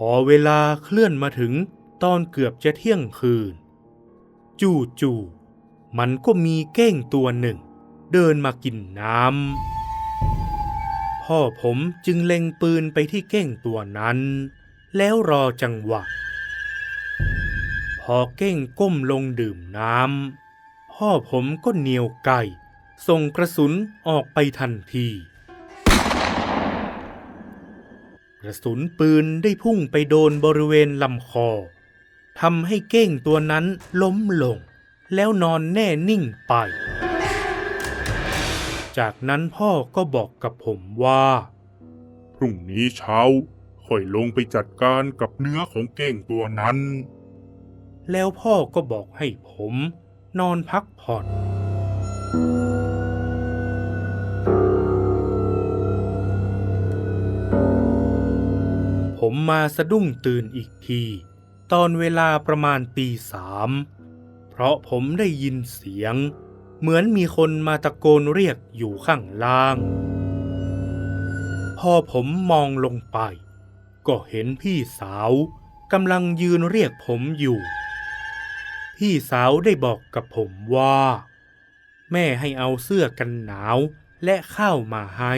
พอเวลาเคลื่อนมาถึงตอนเกือบจะเที่ยงคืน จู่ๆมันก็มีเก้งตัวหนึ่ง เดินมากินน้ำพ่อผมจึงเล็งปืนไปที่เก้งตัวนั้น แล้วรอจังหวะ พอเก้งก้มลงดื่มน้ำพ่อผมก็เหนียวไก่ส่งกระสุนออกไปทันที กระสุนปืนได้พุ่งไปโดนบริเวณลำคอทำให้เก้งตัวนั้นล้มลง แล้วนอนแน่นิ่งไป จากนั้นพ่อก็บอกกับผมว่า พรุ่งนี้เช้าค่อยลงไปจัดการกับเนื้อของเก้งตัวนั้น แล้วพ่อก็บอกให้ผม นอนพักผ่อน ผมมาสะดุ้งตื่นอีกที ตอนเวลาประมาณตีสามเพราะผมได้ยินเสียง เหมือนมีคนมาตะโกนเรียกอยู่ข้างล่าง พอผมมองลงไป ก็เห็นพี่สาวกำลังยืนเรียกผมอยู่ พี่สาวได้บอกกับผมว่า แม่ให้เอาเสื้อกันหนาวและข้าวมาให้